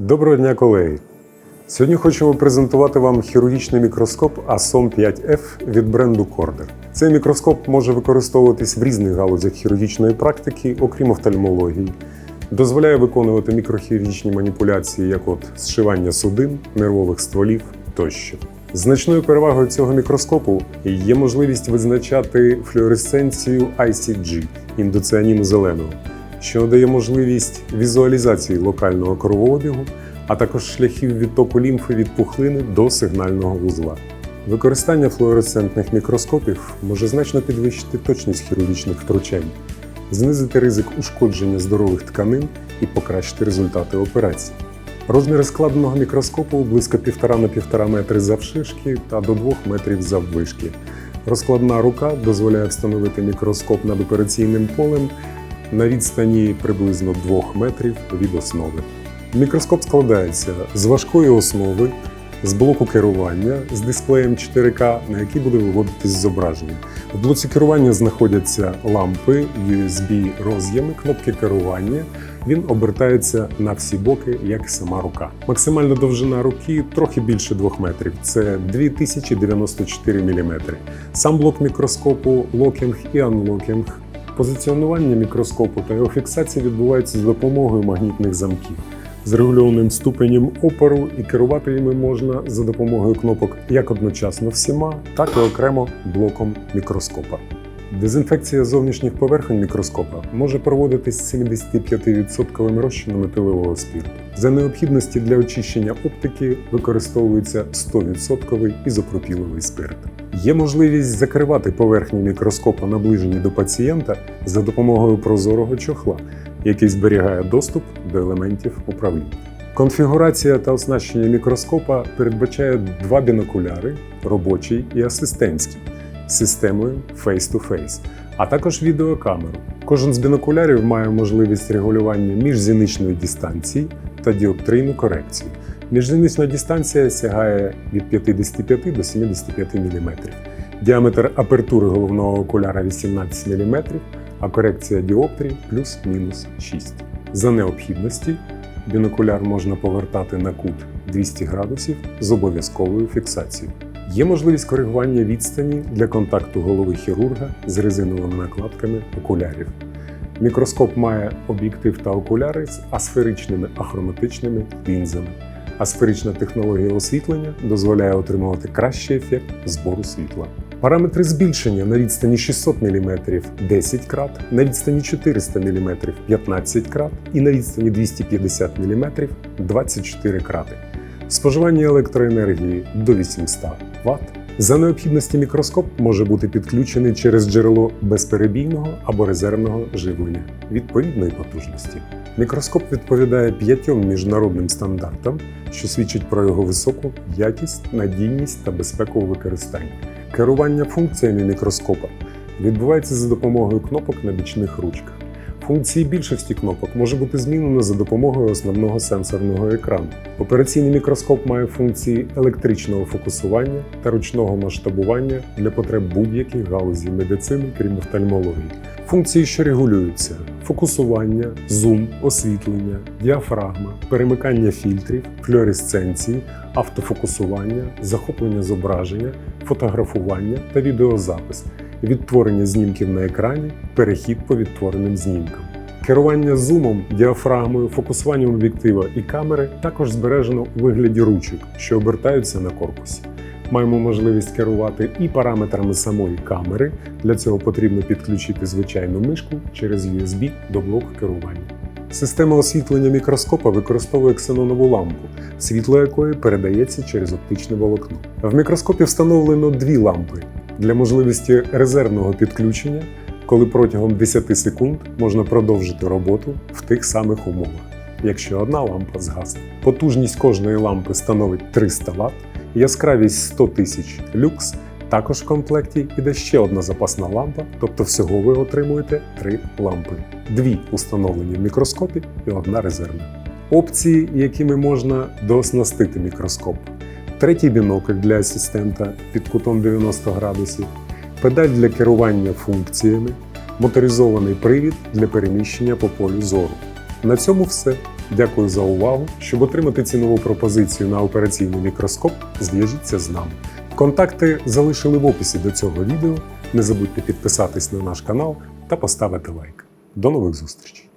Доброго дня, колеги! Сьогодні хочемо презентувати вам хірургічний мікроскоп ASOM 5F від бренду Corder. Цей мікроскоп може використовуватись в різних галузях хірургічної практики, окрім офтальмології. Дозволяє виконувати мікрохірургічні маніпуляції, як от зшивання судин, нервових стволів тощо. Значною перевагою цього мікроскопу є можливість визначати флюоресценцію ICG індоціаніну зеленого, що дає можливість візуалізації локального кровообігу, а також шляхів відтоку лімфи від пухлини до сигнального вузла. Використання флуоресцентних мікроскопів може значно підвищити точність хірургічних втручань, знизити ризик ушкодження здорових тканин і покращити результати операцій. Розміри складеного мікроскопу близько 1,5 на 1,5 метри завширшки та до 2 метрів заввишки. Розкладна рука дозволяє встановити мікроскоп над операційним полем на відстані приблизно 2 метрів від основи. Мікроскоп складається з важкої основи, з блоку керування з дисплеєм 4К, на який буде виводитись зображення. В блоці керування знаходяться лампи, USB роз'єми, кнопки керування. Він обертається на всі боки, як сама рука. Максимальна довжина руки трохи більше 2 метрів. Це 2094 мм. Сам блок мікроскопу, локінг і анлокінг. Позиціонування мікроскопу та його фіксація відбувається за допомогою магнітних замків з регульованим ступенем опору, і керувати ними можна за допомогою кнопок як одночасно всіма, так і окремо блоком мікроскопа. Дезінфекція зовнішніх поверхонь мікроскопа може проводитись 75% розчином метилового спірту. За необхідності для очищення оптики використовується 100% ізопропіловий спирт. Є можливість закривати поверхні мікроскопа, наближені до пацієнта, за допомогою прозорого чохла, який зберігає доступ до елементів управління. Конфігурація та оснащення мікроскопа передбачає два бінокуляри робочий і асистентський з системою Face-to-Face, а також відеокамеру. Кожен з бінокулярів має можливість регулювання міжзіничної дистанції та діоптрійну корекцію. Міжзінична дистанція сягає від 55 до 75 мм. Діаметр апертури головного окуляра 18 мм, а корекція діоптрії плюс-мінус 6. За необхідності бінокуляр можна повертати на кут 200 градусів з обов'язковою фіксацією. Є можливість коригування відстані для контакту голови хірурга з резиновими накладками окулярів. Мікроскоп має об'єктив та окуляри з асферичними ахроматичними лінзами. Асферична технологія освітлення дозволяє отримувати кращий ефект збору світла. Параметри збільшення на відстані 600 мм 10 крат, на відстані 400 мм 15 крат і на відстані 250 мм 24 крати. Споживання електроенергії до 800 Вт. За необхідності мікроскоп може бути підключений через джерело безперебійного або резервного живлення відповідної потужності. Мікроскоп відповідає п'ятьом міжнародним стандартам, що свідчить про його високу якість, надійність та безпекове використання. Керування функціями мікроскопа відбувається за допомогою кнопок на бічних ручках. Функції більшості кнопок може бути змінено за допомогою основного сенсорного екрану. Операційний мікроскоп має функції електричного фокусування та ручного масштабування для потреб будь-яких галузей медицини, крім офтальмології. Функції, що регулюються: фокусування, зум, освітлення, діафрагма, перемикання фільтрів, флюоресценції, автофокусування, захоплення зображення, фотографування та відеозапис відтворення знімків на екрані, перехід по відтвореним знімкам. Керування зумом, діафрагмою, фокусуванням об'єктива і камери також збережено у вигляді ручок, що обертаються на корпусі. Маємо можливість керувати і параметрами самої камери. Для цього потрібно підключити звичайну мишку через USB до блоку керування. Система освітлення мікроскопа використовує ксенонову лампу, світло якої передається через оптичне волокно. В мікроскопі встановлено дві лампи для можливості резервного підключення, коли протягом 10 секунд можна продовжити роботу в тих самих умовах, якщо одна лампа згасне. Потужність кожної лампи становить 300 Вт, яскравість 100 тисяч люкс. Також в комплекті іде ще одна запасна лампа, тобто всього ви отримуєте три лампи: дві установлені в мікроскопі і одна резервна. Опції, якими можна дооснастити мікроскоп третій бінокль для асистента під кутом 90 градусів, педаль для керування функціями, моторизований привід для переміщення по полю зору. На цьому все. Дякую за увагу. Щоб отримати цінову пропозицію на операційний мікроскоп, зв'яжіться з нами. Контакти залишили в описі до цього відео. Не забудьте підписатись на наш канал та поставити лайк. До нових зустрічей!